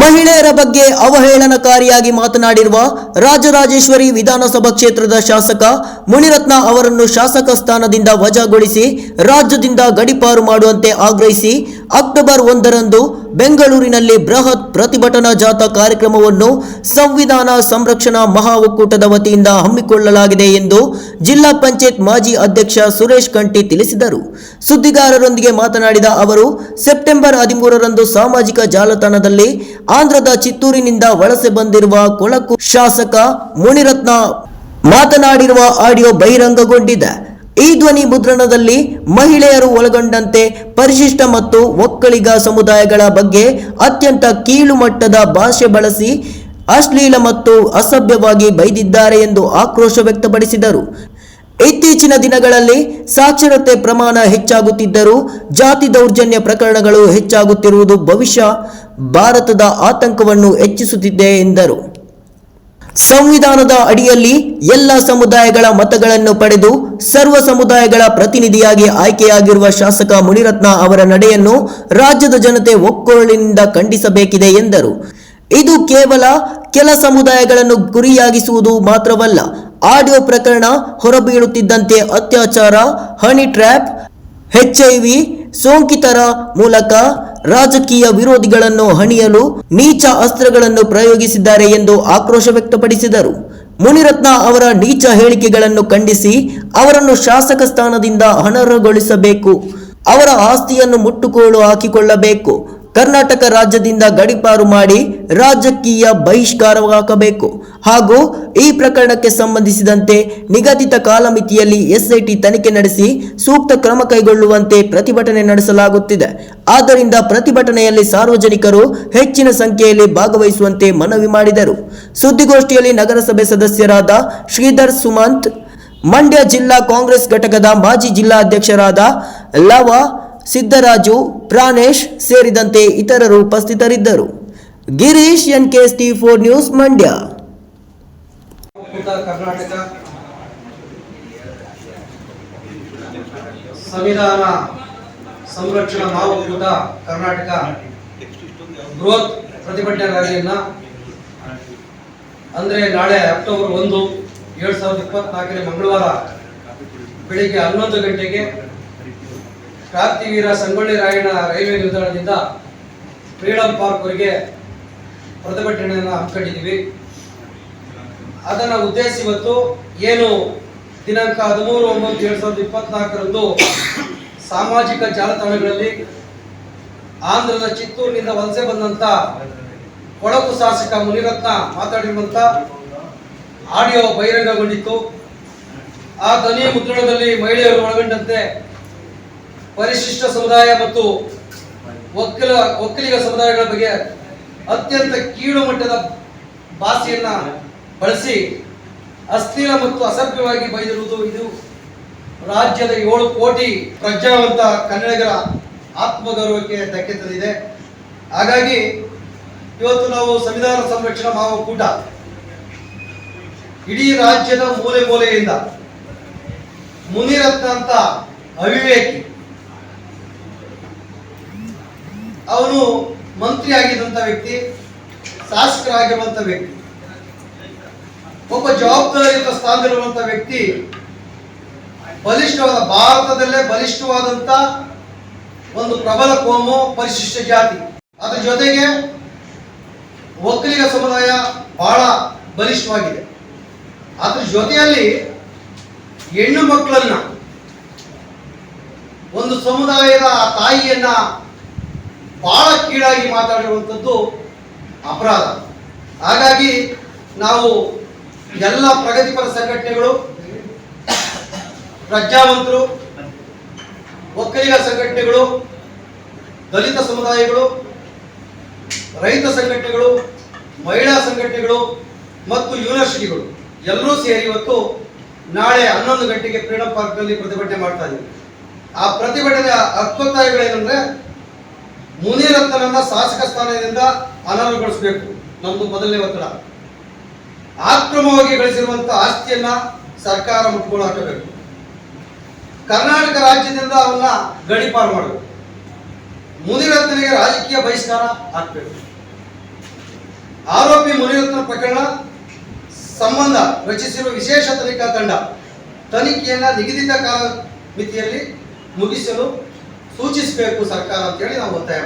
ಮಹಿಳೆಯರ ಬಗ್ಗೆ ಅವಹೇಳನಕಾರಿಯಾಗಿ ಮಾತನಾಡಿರುವ ರಾಜರಾಜೇಶ್ವರಿ ವಿಧಾನಸಭಾ ಕ್ಷೇತ್ರದ ಶಾಸಕ ಮುನಿರತ್ನ ಅವರನ್ನು ಶಾಸಕ ಸ್ಥಾನದಿಂದ ವಜಾಗೊಳಿಸಿ ರಾಜ್ಯದಿಂದ ಗಡಿಪಾರು ಮಾಡುವಂತೆ ಆಗ್ರಹಿಸಿ ಅಕ್ಟೋಬರ್ ಒಂದರಂದು ಬೆಂಗಳೂರಿನಲ್ಲಿ ಬೃಹತ್ ಪ್ರತಿಭಟನಾ ಜಾಥಾ ಕಾರ್ಯಕ್ರಮವನ್ನು ಸಂವಿಧಾನ ಸಂರಕ್ಷಣಾ ಮಹಾ ಒಕ್ಕೂಟದ ವತಿಯಿಂದ ಹಮ್ಮಿಕೊಳ್ಳಲಾಗಿದೆ ಎಂದು ಜಿಲ್ಲಾ ಪಂಚಾಯತ್ ಮಾಜಿ ಅಧ್ಯಕ್ಷ ಸುರೇಶ್ ಕಂಠಿ ತಿಳಿಸಿದರು. ಸುದ್ದಿಗಾರರೊಂದಿಗೆ ಮಾತನಾಡಿದ ಅವರು, ಸೆಪ್ಟೆಂಬರ್ ಹದಿಮೂರರಂದು ಸಾಮಾಜಿಕ ಜಾಲತಾಣದಲ್ಲಿ ಆಂಧ್ರದ ಚಿತ್ತೂರಿನಿಂದ ವಲಸೆ ಬಂದಿರುವ ಕೊಳಕು ಶಾಸಕ ಮುನಿರತ್ನ ಮಾತನಾಡಿರುವ ಆಡಿಯೋ ಬಹಿರಂಗಗೊಂಡಿದೆ. ಈ ಧ್ವನಿ ಮುದ್ರಣದಲ್ಲಿ ಮಹಿಳೆಯರು ಒಳಗೊಂಡಂತೆ ಪರಿಶಿಷ್ಟ ಮತ್ತು ಒಕ್ಕಲಿಗ ಸಮುದಾಯಗಳ ಬಗ್ಗೆ ಅತ್ಯಂತ ಕೀಳು ಮಟ್ಟದ ಭಾಷೆ ಬಳಸಿ ಅಶ್ಲೀಲ ಮತ್ತು ಅಸಭ್ಯವಾಗಿ ಬೈದಿದ್ದಾರೆ ಎಂದು ಆಕ್ರೋಶ ವ್ಯಕ್ತಪಡಿಸಿದರು. ಇತ್ತೀಚಿನ ದಿನಗಳಲ್ಲಿ ಸಾಕ್ಷರತೆ ಪ್ರಮಾಣ ಹೆಚ್ಚಾಗುತ್ತಿದ್ದರೂ ಜಾತಿ ದೌರ್ಜನ್ಯ ಪ್ರಕರಣಗಳು ಹೆಚ್ಚಾಗುತ್ತಿರುವುದು ಭವಿಷ್ಯ, ಭಾರತದ ಆತಂಕವನ್ನು ಹೆಚ್ಚಿಸುತ್ತಿದೆ ಎಂದರು. ಸಂವಿಧಾನದ ಅಡಿಯಲ್ಲಿ ಎಲ್ಲ ಸಮುದಾಯಗಳ ಮತಗಳನ್ನು ಪಡೆದು ಸರ್ವ ಸಮುದಾಯಗಳ ಪ್ರತಿನಿಧಿಯಾಗಿ ಆಯ್ಕೆಯಾಗಿರುವ ಶಾಸಕ ಮುನಿರತ್ನ ಅವರ ನಡೆಯನ್ನು ರಾಜ್ಯದ ಜನತೆ ಒಕ್ಕೊರಳಿನಿಂದ ಖಂಡಿಸಬೇಕಿದೆ ಎಂದರು. ಇದು ಕೇವಲ ಕೆಲ ಸಮುದಾಯಗಳನ್ನು ಗುರಿಯಾಗಿಸುವುದು ಮಾತ್ರವಲ್ಲ, ಆಡಿಯೋ ಪ್ರಕರಣ ಹೊರಬೀಳುತ್ತಿದ್ದಂತೆ ಅತ್ಯಾಚಾರ, ಹನಿ ಟ್ರ್ಯಾಪ್ ಎಚ್ಐವಿ ಸೋಂಕಿತರ ಮೂಲಕ ರಾಜಕೀಯ ವಿರೋಧಿಗಳನ್ನು ಹಣಿಯಲು ನೀಚ ಅಸ್ತ್ರಗಳನ್ನು ಪ್ರಯೋಗಿಸಿದ್ದಾರೆ ಎಂದು ಆಕ್ರೋಶ ವ್ಯಕ್ತಪಡಿಸಿದರು. ಮುನಿರತ್ನ ಅವರ ನೀಚ ಹೇಳಿಕೆಗಳನ್ನು ಖಂಡಿಸಿ ಅವರನ್ನು ಶಾಸಕ ಸ್ಥಾನದಿಂದ ಅನರ್ಹಗೊಳಿಸಬೇಕು. ಅವರ ಆಸ್ತಿಯನ್ನು ಮುಟ್ಟುಕೋಲು ಹಾಕಿಕೊಳ್ಳಬೇಕು. ಕರ್ನಾಟಕ ರಾಜ್ಯದಿಂದ ಗಡಿಪಾರು ಮಾಡಿ ರಾಜಕೀಯ ಬಹಿಷ್ಕಾರವಾಗಬೇಕು. ಹಾಗೂ ಈ ಪ್ರಕರಣಕ್ಕೆ ಸಂಬಂಧಿಸಿದಂತೆ ನಿಗದಿತ ಕಾಲಮಿತಿಯಲ್ಲಿ ಎಸ್ಐಟಿ ತನಿಖೆ ನಡೆಸಿ ಸೂಕ್ತ ಕ್ರಮ ಕೈಗೊಳ್ಳುವಂತೆ ಪ್ರತಿಭಟನೆ ನಡೆಸಲಾಗುತ್ತಿದೆ. ಆದ್ದರಿಂದ ಪ್ರತಿಭಟನೆಯಲ್ಲಿ ಸಾರ್ವಜನಿಕರು ಹೆಚ್ಚಿನ ಸಂಖ್ಯೆಯಲ್ಲಿ ಭಾಗವಹಿಸುವಂತೆ ಮನವಿ ಮಾಡಿದರು. ಸುದ್ದಿಗೋಷ್ಠಿಯಲ್ಲಿ ನಗರಸಭೆ ಸದಸ್ಯರಾದ ಶ್ರೀಧರ್ ಸುಮಂತ್, ಮಂಡ್ಯ ಜಿಲ್ಲಾ ಕಾಂಗ್ರೆಸ್ ಘಟಕದ ಮಾಜಿ ಜಿಲ್ಲಾಧ್ಯಕ್ಷರಾದ ಲವ ಸಿದ್ದರಾಜು, ಪ್ರಾಣೇಶ್ ಸೇರಿದಂತೆ ಇತರರು ಉಪಸ್ಥಿತರಿದ್ದರು. Girish N K T four news Mandya. Karnataka ಸಂವಿಧಾನ ಸಂರಕ್ಷಣಾ ಒಕ್ಕೂಟ ಕರ್ನಾಟಕ ಬೃಹತ್ ಪ್ರತಿಭಟನಾ ರ್ಯಾಲಿಯನ್ನ ಅಂದ್ರೆ ನಾಳೆ ಅಕ್ಟೋಬರ್ ಒಂದು, ಎರಡ್ ಸಾವಿರದ ಇಪ್ಪತ್ನಾಲ್ಕನೇ ಮಂಗಳವಾರ ಬೆಳಿಗ್ಗೆ ಹನ್ನೊಂದು ಗಂಟೆಗೆ ಕ್ರಾಂತಿವೀರ ಸಂಗೊಳ್ಳಿ ರಾಯಣ್ಣ ರೈಲ್ವೆ ನಿಲ್ದಾಣದಿಂದ ಫ್ರೀಡಂ ಪಾರ್ಕ್ವರೆಗೆ ಪ್ರತಿಭಟನೆಯನ್ನು ಹಮ್ಮಿಕೊಂಡಿದ್ದೀವಿ. ಅದನ್ನು ಉದ್ದೇಶಿಸಿ ಇವತ್ತು ಏನು ದಿನಾಂಕ ಹದಿಮೂರು ಒಂಬತ್ತು ಎರಡು ಸಾವಿರದ ಇಪ್ಪತ್ನಾಲ್ಕರಂದು ಸಾಮಾಜಿಕ ಜಾಲತಾಣಗಳಲ್ಲಿ ಆಂಧ್ರದ ಚಿತ್ತೂರಿನಿಂದ ವಲಸೆ ಬಂದಂಥ ಕೊಡಗು ಶಾಸಕ ಮುನಿರತ್ನ ಮಾತಾಡಿರುವಂಥ ಆಡಿಯೋ ಬಹಿರಂಗಗೊಂಡಿತ್ತು. ಆ ಧ್ವನಿ ಮುದ್ರಣದಲ್ಲಿ ಮಹಿಳೆಯರು ಒಳಗೊಂಡಂತೆ ಪರಿಶಿಷ್ಟ ಸಮುದಾಯ ಮತ್ತು ಒಕ್ಕಲ, ಒಕ್ಕಲಿಗ ಸಮುದಾಯಗಳ ಬಗ್ಗೆ ಅತ್ಯಂತ ಕೀಳು ಮಟ್ಟದ ಭಾಷೆಯನ್ನ ಬಳಸಿ ಅಸ್ಥಿರ ಮತ್ತು ಅಸಭ್ಯವಾಗಿ ಬೈದಿರುವುದು ಇದು ರಾಜ್ಯದ ಏಳು ಕೋಟಿ ಪ್ರಜ್ಞಾವಂತ ಕನ್ನಡಿಗರ ಆತ್ಮಗೌರವಕ್ಕೆ ಧಕ್ಕೆ ತಂದಿದೆ ಹಾಗಾಗಿ ಇವತ್ತು ನಾವು ಸಂವಿಧಾನ ಸಂರಕ್ಷಣಾ ಮಹಾ ಕೂಟ ಇಡೀ ರಾಜ್ಯದ ಮೂಲೆ ಮೂಲೆಯಿಂದ ಮುನಿರತ್ನ ಅಂತ ಅವಿವೇಕಿ ಅವನು ಮಂತ್ರಿ ಆಗಿದ್ದಂತ ವ್ಯಕ್ತಿ, ಶಾಸಕರಾಗಿರುವಂತ ವ್ಯಕ್ತಿ, ಒಬ್ಬ ಜವಾಬ್ದಾರಿಯುತ ಸ್ಥಾನದಲ್ಲಿರುವಂತ ವ್ಯಕ್ತಿ, ಬಲಿಷ್ಠವಾದ ಭಾರತದಲ್ಲೇ ಬಲಿಷ್ಠವಾದಂತ ಒಂದು ಪ್ರಬಲ ಕೋಮು ಪರಿಶಿಷ್ಟ ಜಾತಿ. ಅದರ ಜೊತೆಗೆ ಒಕ್ಕಲಿಗ ಸಮುದಾಯ ಬಹಳ ಬಲಿಷ್ಠವಾಗಿದೆ. ಅದ್ರ ಜೊತೆಯಲ್ಲಿ ಹೆಣ್ಣು ಮಕ್ಕಳನ್ನ ಒಂದು ಸಮುದಾಯದ ತಾಯಿಯನ್ನ ಬಹಳ ಕೀಳಾಗಿ ಮಾತಾಡಿರುವಂಥದ್ದು ಅಪರಾಧ. ಹಾಗಾಗಿ ನಾವು ಎಲ್ಲ ಪ್ರಗತಿಪರ ಸಂಘಟನೆಗಳು, ಪ್ರಜ್ಞಾವಂತರು, ಒಕ್ಕಲಿಗ ಸಂಘಟನೆಗಳು, ದಲಿತ ಸಮುದಾಯಗಳು, ರೈತ ಸಂಘಟನೆಗಳು, ಮಹಿಳಾ ಸಂಘಟನೆಗಳು ಮತ್ತು ಯೂನಿವರ್ಸಿಟಿಗಳು ಎಲ್ಲರೂ ಸೇರಿ ಇವತ್ತು ನಾಳೆ ಹನ್ನೊಂದು ಗಂಟೆಗೆ ಫ್ರೀಡಂ ಪಾರ್ಕ್ನಲ್ಲಿ ಪ್ರತಿಭಟನೆ ಮಾಡ್ತಾ ಇದ್ದೀವಿ. ಆ ಪ್ರತಿಭಟನೆಯ ಹಕ್ಕೊತ್ತಾಯಗಳೇನೆಂದ್ರೆ ಮುನಿರತ್ನನ್ನ ಶಾಸಕ ಸ್ಥಾನದಿಂದ ಅನರ್ಹಗೊಳಿಸಬೇಕು ನಮ್ಮದು ಮೊದಲನೇ ಒತ್ತಡ. ಆಕ್ರಮವಾಗಿ ಗಳಿಸಿರುವಂತ ಆಸ್ತಿಯನ್ನ ಸರ್ಕಾರ ಮುಟ್ಕೊಂಡು ಹಾಕಬೇಕು. ಕರ್ನಾಟಕ ರಾಜ್ಯದಿಂದ ಅವನ್ನ ಗಡಿಪಾರು ಮಾಡಬೇಕು. ಮುನಿರತ್ನಿಗೆ ರಾಜಕೀಯ ಬಹಿಷ್ಕಾರ ಹಾಕಬೇಕು. ಆರೋಪಿ ಮುನಿರತ್ನ ಪ್ರಕರಣ ಸಂಬಂಧ ರಚಿಸಿರುವ ವಿಶೇಷ ತನಿಖಾ ತಂಡ ತನಿಖೆಯನ್ನ ನಿಗದಿತ ಕಾಲ ಮಿತಿಯಲ್ಲಿ ಮುಗಿಸಲು ಸೂಚಿಸಬೇಕು ಸರ್ಕಾರ ಅಂತೇಳಿ ನಾವು ಒತ್ತಾಯ